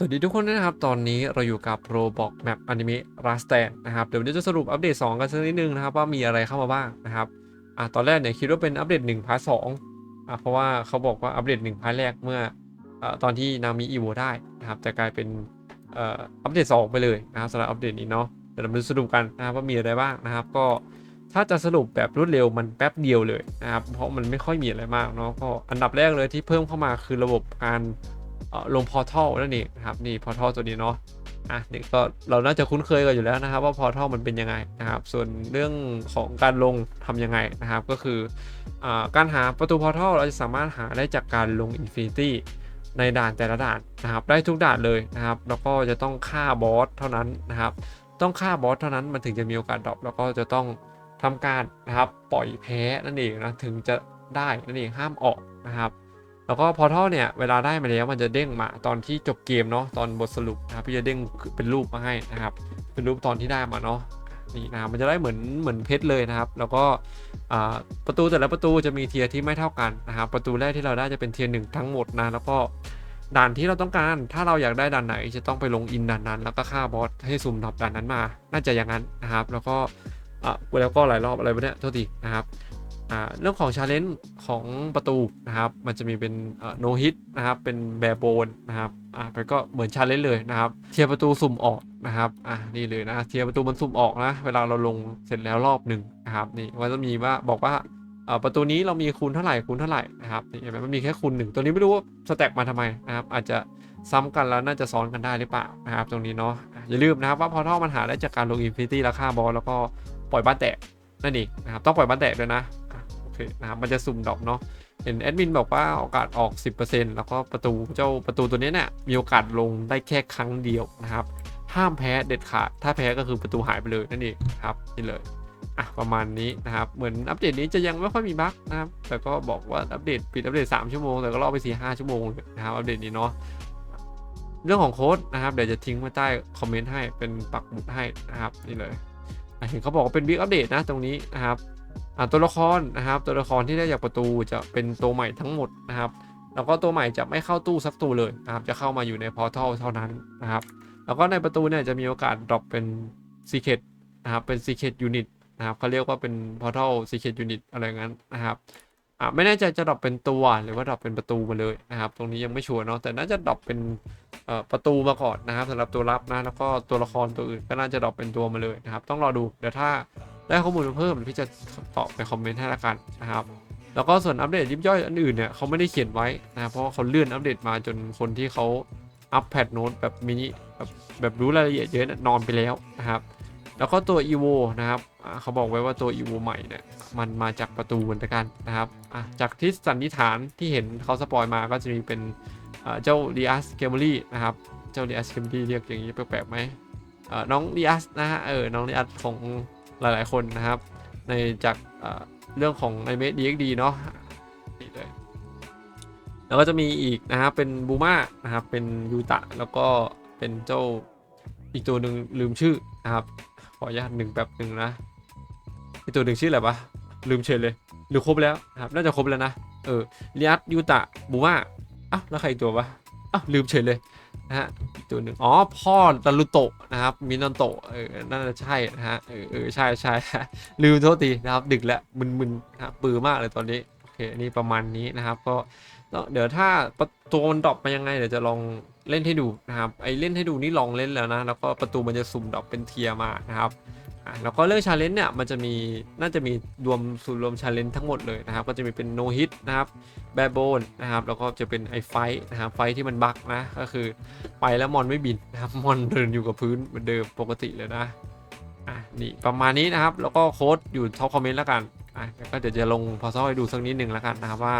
สวัสดีทุกคนนะครับ ตอนนี้เราอยู่กับ Roblox Map Anime Last a n นะครับ เดี๋ยวนี้จะสรุปอัปเดต 2 กันสักนิดนึงนะครับ ว่ามีอะไรเข้ามาบ้างนะครับอะตอนแรกเนี่ยคิดว่าเป็นอัปเดต1พาร์ท2อะเพราะว่าเขาบอกว่าอัปเดต1พาร์ทแรกเมื่ออ่อตอนที่นามิอีโวได้นะครับแต่กลายเป็นอ่ออัปเดต 2 ไปเลยนะครับสำหรับอัปเดตนี้เนาะเดี๋ยวเรามาสรุปกันนะครับว่ามีอะไรบ้างนะครับ ก็ถ้าจะสรุปแบบรวดเร็วมันแป๊บเดียวเลยนะครับเพราะมันไม่ค่อยมีอะไรมากเนาะก็อันดับแรกเลยที่เพิ่มเข้ามาคือระบบการ ลงพอร์ทัลนั่นเองนะครับนี่พอทัลตัวนี้เนาะอะนี่ก็เราน่าจะคุ้นเคยกันอยู่แล้วนะครับ ว่าพอทัลมันเป็นยังไงนะครับ ส่วนเรื่องของการลงทำยังไงนะครับ ก็คืออการหาประตูพอทัลเราจะสามารถหาได้จากการลง Infinity ในด่านแต่ละด่านนะครับ ได้ทุกด่านเลยนะครับ แล้วก็จะต้องฆ่าบอสเท่านั้นนะครับ ต้องฆ่าบอสเท่านั้นมันถึงจะมีโอกาสดรอปแล้วก็จะต้องทำการนะครับปล่อยแพ้นั่นเองนะถึงจะได้นั่นเองห้ามออกนะครับ แล้วก็พอทัลเนี่ยเวลาได้มาแล้วมันจะเด้งมาตอนที่จบเกมเนาะตอนบทสรุปนะครับพี่จะเด้งเป็นรูปมาให้นะครับ เป็นรูปตอนที่ได้มาเนาะนี่นะครับมันจะได้เหมือนเหมือนเพชรเลยนะครับ แล้วก็ประตูแต่ละประตูจะมีเทียร์ที่ไม่เท่ากันนะครับประตูแรกที่เราได้จะเป็นเทียร์หนึ่งทั้งหมดนะแล้วก็ด่านที่เราต้องการ ถ้าเราอยากได้ด่านไหนจะต้องไปลงอินด่านนั้น แล้วก็ฆ่าบอสให้สุ่มดับด่านนั้นมา น่าจะอย่างนั้นนะครับ แล้วก็อ่าแล้วก็หลายรอบอะไรวะเนี่ยโทษทีนะครับ เรื่องของชาเลนจ์ของประตูนะครับมันจะมีเป็นโนฮิตนะครับเป็นแบโบนนะครับอ่าไปก็เหมือนชาเลนจ์เลยนะครับเทียร์ประตูสุ่มออกนะครับอ่านี่เลยนะเทียร์ประตูมันสุ่มออกนะเวลาเราลงเสร็จแล้วรอบหนึ่งนะครับนี่มันจะมีว่าบอกว่าประตูนี้เรามีคูณเท่าไหร่คูณเท่าไหร่นะครับนี่มมันมีแค่คูณหนึ่งตัวนี้ไม่รู้ว่าสแต็กมาทำไมนะครับอาจจะซ้ำกันแล้วน่าจะซ้อนกันได้หรือเปล่านะครับตรงนี้เนาะอย่าลืมนะครับว่าพอท่อมันหาได้จากการลงอินฟินิตี้ราคาบอลแล้วก็ปล่อยบ้านแตกนั่นเองนะครับต้องปล่อยบ้านแตกด้วยนะ เคนะครับมันจะสุ่มดอปเนาะเห็นแอดมินบอกว่าโอกาสออก 10%แล้วก็ประตูเจ้าประตูตัวนี้เนี่ยมีโอกาสลงได้แค่ครั้งเดียวนะครับ ห้ามแพ้เด็ดขาด ถ้าแพ้ก็คือประตูหายไปเลยนั่นเองครับนี่เลยอะประมาณนี้นะครับเหมือนอัปเดตนี้จะยังไม่ค่อยมีบั๊กนะครับแต่ก็บอกว่าอัปเดตปิดอัปเดต 3 ชั่วโมงแต่ก็รอไป 4 5 ชั่วโมงเลยนะครับอัปเดตนี้เนาะเรื่องของโค้ดนะครับเดี๋ยวจะทิ้งไว้ใต้คอมเมนต์ให้เป็นปักหมุดให้นะครับนี่เลยเห็นเขาบอกว่าเป็นบิ๊กอัปเดตนะตรงนี้นะครับ ตัวละครนะครับตัวละครที่ได้จากประตูจะเป็นตัวใหม่ทั้งหมดนะครับ แล้วก็ตัวใหม่จะไม่เข้าตู้สักตัวเลยนะครับ จะเข้ามาอยู่ในพอร์ทัลเท่านั้นนะครับ แล้วก็ในประตูเนี่ยจะมีโอกาสดรอปเป็น Secret นะครับเป็น Secret Unit นะครับเขาเรียกว่าเป็น Portal Secret Unit อะไรงั้นนะครับอ่าไม่แน่ใจจะดรอปเป็นตัวหรือว่าดรอปเป็นประตูมาเลยนะครับ ตรงนี้ยังไม่ชัวร์เนาะแต่น่าจะดรอปเป็นประตูมาก่อนนะครับสำหรับตัวรับนะแล้วก็ตัวละครตัวอื่นก็น่าจะดรอปเป็นตัวมาเลยนะครับ ต้องรอดูเดี๋ยวถ้า ได้ข้อมูลมาเพิ่มพี่จะตอบในคอมเมนต์ให้ละกันนะครับ แล้วก็ส่วนอัปเดตยิบย่อยอันอื่นเนี่ยเขาไม่ได้เขียนไว้นะครับเพราะเขาเลื่อนอัปเดตมาจนคนที่เขาอัปแพดโน้ตแบบมินิแบบแบบรู้รายละเอียดเยอะเนี่ยนอนไปแล้วนะครับ แล้วก็ตัว evo นะครับเขาบอกไว้ว่าตัว evo ใหม่เนี่ยมันมาจากประตูเหมือนกันนะครับจากที่สันนิษฐานที่เห็นเขาสปอยมาก็จะมีเป็นเจ้า d ี a s g a m e r y นะครับ เจ้า d ี a s g a m e r y เรียกอย่างนี้แปลกๆไหมน้อง d ี a s นะฮะเออน้อง d ี a s ของ หลายๆคนนะครับ ในจากเรื่องของไอเมดดีเอ็กดีเนาะเลยแล้วก็จะมีอีกนะครับเป็นบูมานะครับเป็นยูตะแล้วก็เป็นเจ้าอีกตัวหนึ่งลืมชื่อนะครับ ขออนุญาตหนึ่งแบบหนึ่งนะอีกตัวหนึ่งชื่ออะไรวะลืมเฉยเลยหรือครบแล้วนะครับน่าจะครบแล้วนะเออเรียสยูตะบูมาอ้าวแล้วใครอีกตัววะอ้าวลืมเฉยเลยนะฮะ ตัวหนึ่งอ๋อ พ่อตารุโตะนะครับ มินอนโตะเออน่าจะใช่นะฮะเออเออใช่ใช่ลืมโทษทีนะครับ ดึกแล้วมึนๆนะปือมากเลยตอนนี้โอเคนี่ประมาณนี้นะครับ ก็เดี๋ยวถ้าประตูมันดรอปมายังไงเดี๋ยวจะลองเล่นให้ดูนะครับไอเล่นให้ดูนี่ลองเล่นแล้วนะแล้วก็ประตูมันจะสุ่มดรอปเป็นเทียร์มานะครับ อะแล้วก็เรื่องชาเลนจ์เนี่ยมันจะมีน่าจะมีรวมสูตรรวมชาเลนจ์ทั้งหมดเลยนะครับ ก็จะมีเป็นโนฮิตนะครับแบโบนนะครับ แล้วก็จะเป็นไอไฟนะครับไฟที่มันบักนะก็คือไปแล้วมอนไม่บินนะครับมอนเดินอยู่กับพื้นเหมือนเดิมปกติเลยนะอะนี่ประมาณนี้นะครับ แล้วก็โค้ดอยู่ท็อปคอมเมนต์แล้วกันอะแล้วก็เดี๋ยวจะลงพอซ้อให้ดูสักนิดหนึ่งแล้วกันนะครับว่า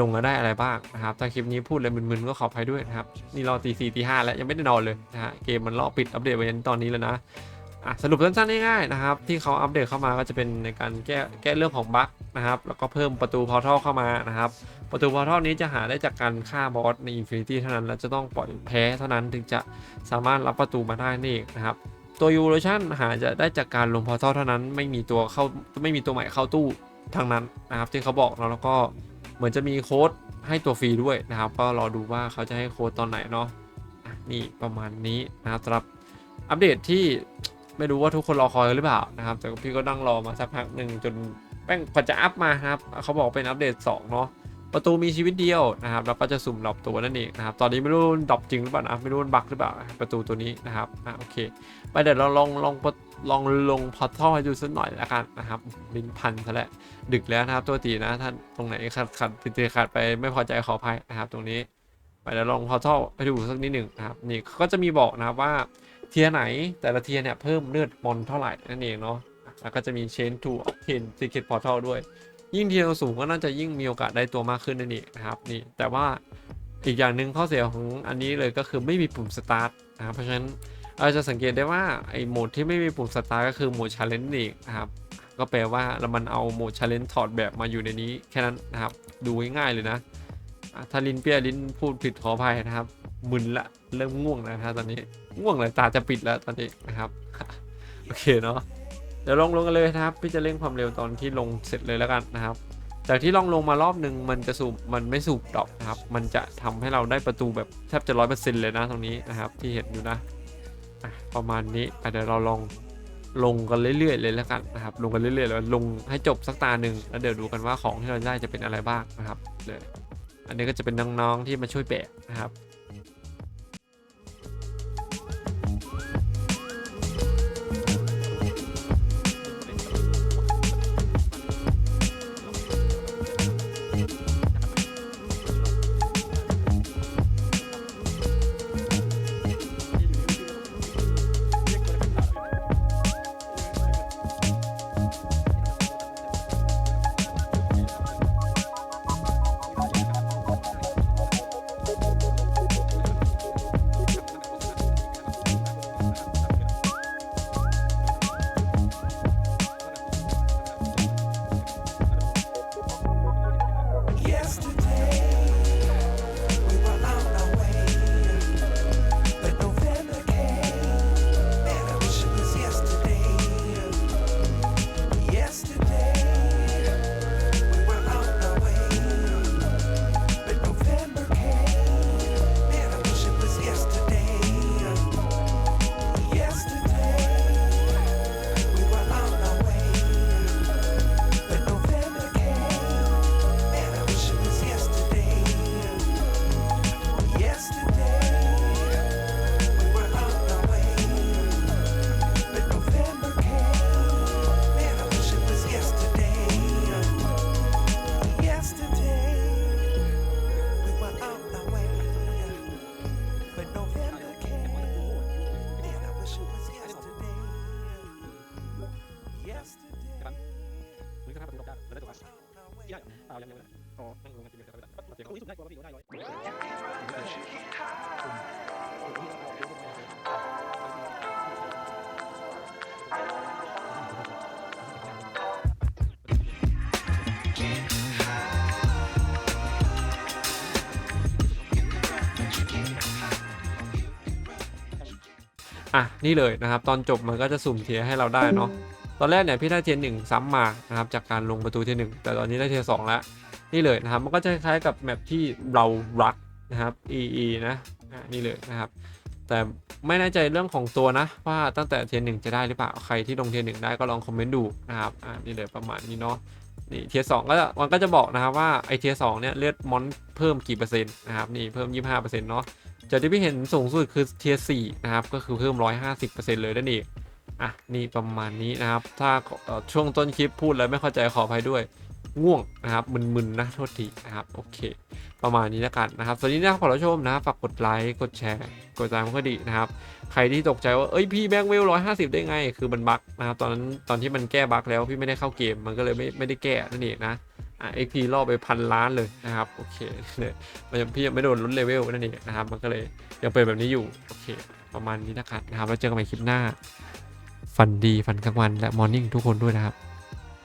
ลงแล้วได้อะไรบ้างนะครับ ถ้าคลิปนี้พูดอะไรมึนๆก็ขออภัยด้วยนะครับ นี่รอตีสี่ตีห้าแล้วยังไม่ได้นอนเลยนะฮะ เกมมันรอปิดอัปเดตไว้ยันตอนนี้แล้วนะ อะสรุปสั้นๆง่ายๆนะครับที่เขาอัปเดตเข้ามาก็จะเป็นในการแก้แก้เรื่องของบั๊กนะครับแล้วก็เพิ่มประตูพอร์ทัลเข้ามานะครับประตูพอร์ทัลนี้จะหาได้จากการฆ่าบอสใน Infinity เท่านั้น และจะต้องปล่อยแพ้เท่านั้นถึงจะสามารถรับประตูมาได้นี่เองนะครับตัว Evolution หาจะได้จากการลงพอร์ทัลเท่านั้น ไม่มีตัวเข้าไม่มีตัวใหม่เข้าตู้ทางนั้นนะครับที่เขาบอกเนาะแล้วก็เหมือนจะมีโค้ดให้ตัวฟรีด้วยนะครับ ก็รอดูว่าเขาจะให้โค้ดตอนไหนเนาะอะนี่ประมาณนี้นะครับสำหรับอัปเดตที่ ไม่รู้ว่าทุกคนรอคอยหรือเปล่านะครับ แต่พี่ก็นั่งรอมาสักพักหนึ่งจนแป้งกว่าจะอัพมาครับเขาบอกเป็นอัปเดต 2 เนาะประตูมีชีวิตเดียวนะครับแล้วก็จะสุ่มดรอปตัวนั่นเองนะครับตอนนี้ไม่รู้ดรอปจริงหรือเปล่านะไม่รู้มันบักหรือเปล่าประตูตัวนี้นะครับอะโอเคไปเดี๋ยวเราลองลองลองลงพอท่อให้ดูสักหน่อยละกันนะครับลิ้นพันซะแล้วดึกแล้วนะครับตัวตีนะท่านตรงไหนขัดขัดติดขัดไปไม่พอใจขออภัยนะครับ ตรงนี้ ไปเดี๋ยวลองพอท่อไปดูสักนิดหนึ่งนะครับนี่เขาก็จะมีบอกนะครับว่า เทียไหนแต่ละเทียเนี่ยเพิ่มเลือดมอนเท่าไหร่นั่นเองเนาะแล้วก็จะมีเชนทูออเทนซีเคทพอร์ทัลด้วย ยิ่งเทียสูงก็น่าจะยิ่งมีโอกาสได้ตัวมากขึ้นนั่นเองนะครับนี่แต่ว่าอีกอย่างหนึ่งข้อเสียของอันนี้เลยก็คือไม่มีปุ่มสตาร์ทนะครับเพราะฉะนั้นเราจะสังเกตได้ว่าไอ้โหมดที่ไม่มีปุ่มสตาร์ก็คือโหมดชาเลนจ์นี่นะครับก็แปลว่าเรามันเอาโหมดชาเลนจ์ถอดแบบมาอยู่ในนี้แค่นั้นนะครับดูง่ายๆเลยนะถ้าลินเปียลินพูดผิดขออภัยนะครับมึนละเริ่มง่วงนะครับตอนนี้ ง่วงเลยตาจะปิดแล้วตอนนี้นะครับโอเคเนาะเดี๋ยวลองลงกันเลยนะครับ พี่จะเร่งความเร็วตอนที่ลงเสร็จเลยแล้วกันนะครับ จากที่ลองลงมารอบหนึ่งมันจะสูบมันไม่สูบดอกนะครับ มันจะทำให้เราได้ประตูแบบแทบจะร้อยเปอร์เซ็นต์เลยนะตรงนี้นะครับที่เห็นอยู่นะประมาณนี้เดี๋ยวเราลองลงกันเรื่อยๆเลยแล้วกันนะครับ ลงกันเรื่อยๆแล้วลงให้จบสักตาหนึ่งแล้วเดี๋ยวดูกันว่าของที่เราได้จะเป็นอะไรบ้างนะครับเลยอันนี้ก็จะเป็นน้องๆที่มาช่วยแบกนะครับายังยังอ๋อนั่งลงกันกินกันได้เสียงตรงนี้สุดได้กว่าพี่ได้ร้อยอะ นี่เลยนะครับ ตอนจบมันก็จะสุ่มเทียให้เราได้เนาะ ตอนแรกเนี่ยพี่ได้เทียร์หนึ่งซ้ำมานะครับจากการลงประตูเทียร์หนึ่งแต่ตอนนี้ได้เทียร์สองแล้วนี่เลยนะครับมันก็จะคล้ายกับแมปที่เรารักนะครับ EE นะนี่เลยนะครับแต่ไม่แน่ใจเรื่องของตัวนะ ว่าตั้งแต่เทียร์หนึ่งจะได้หรือเปล่าใครที่ลงเทียร์หนึ่งได้ก็ลองคอมเมนต์ดูนะครับอ่านี่เลยประมาณนี้เนาะนี่เทียสองก็มันก็จะบอกนะครับว่าไอเทียสองเนี่ยเลือดมอนเพิ่มกี่เปอร์เซ็นต์นะครับนี่เพิ่ม 25%เนาะจากที่พี่เห็นสูงสุดคือเทียสี่นะครับก็คือเพิ่ม 150%เลยนั่นเอง อะนี่ประมาณนี้นะครับ ถ้าช่วงต้นคลิปพูดแล้วไม่เข้าใจขออภัยด้วยง่วงนะครับมึนๆนะโทษทีนะครับโอเค ประมาณนี้แล้วกันนะครับสวัสดีนะครับขอรับชมนะฝากกดไลค์กดแชร์ กดตามก็ดีนะครับ ใครที่ตกใจว่าเอ้ยพี่แบ็กเวลร้อยห้าสิบได้ไง คือมันบั๊กนะครับตอนนั้นตอนที่มันแก้บั๊กแล้วพี่ไม่ได้เข้าเกมมันก็เลยไม่ไม่ได้แก้นั่นเองนะอะ XP ล่อไปพันล้านเลยนะครับโอเคเนี่ยมันยังพี่ยังไม่โดนลดเลเวลนั่นเองนะครับมันก็เลยยังเป็นแบบนี้อยู่โอเค ประมาณนี้นะครับนะครับแล้วเจอกันใหม่คลิปหน้า ฟันดีฟันกลางวันและมอร์นิ่งทุกคนด้วยนะครับ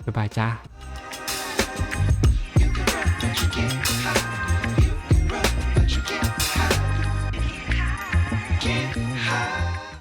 บ๊ายบายจ้า You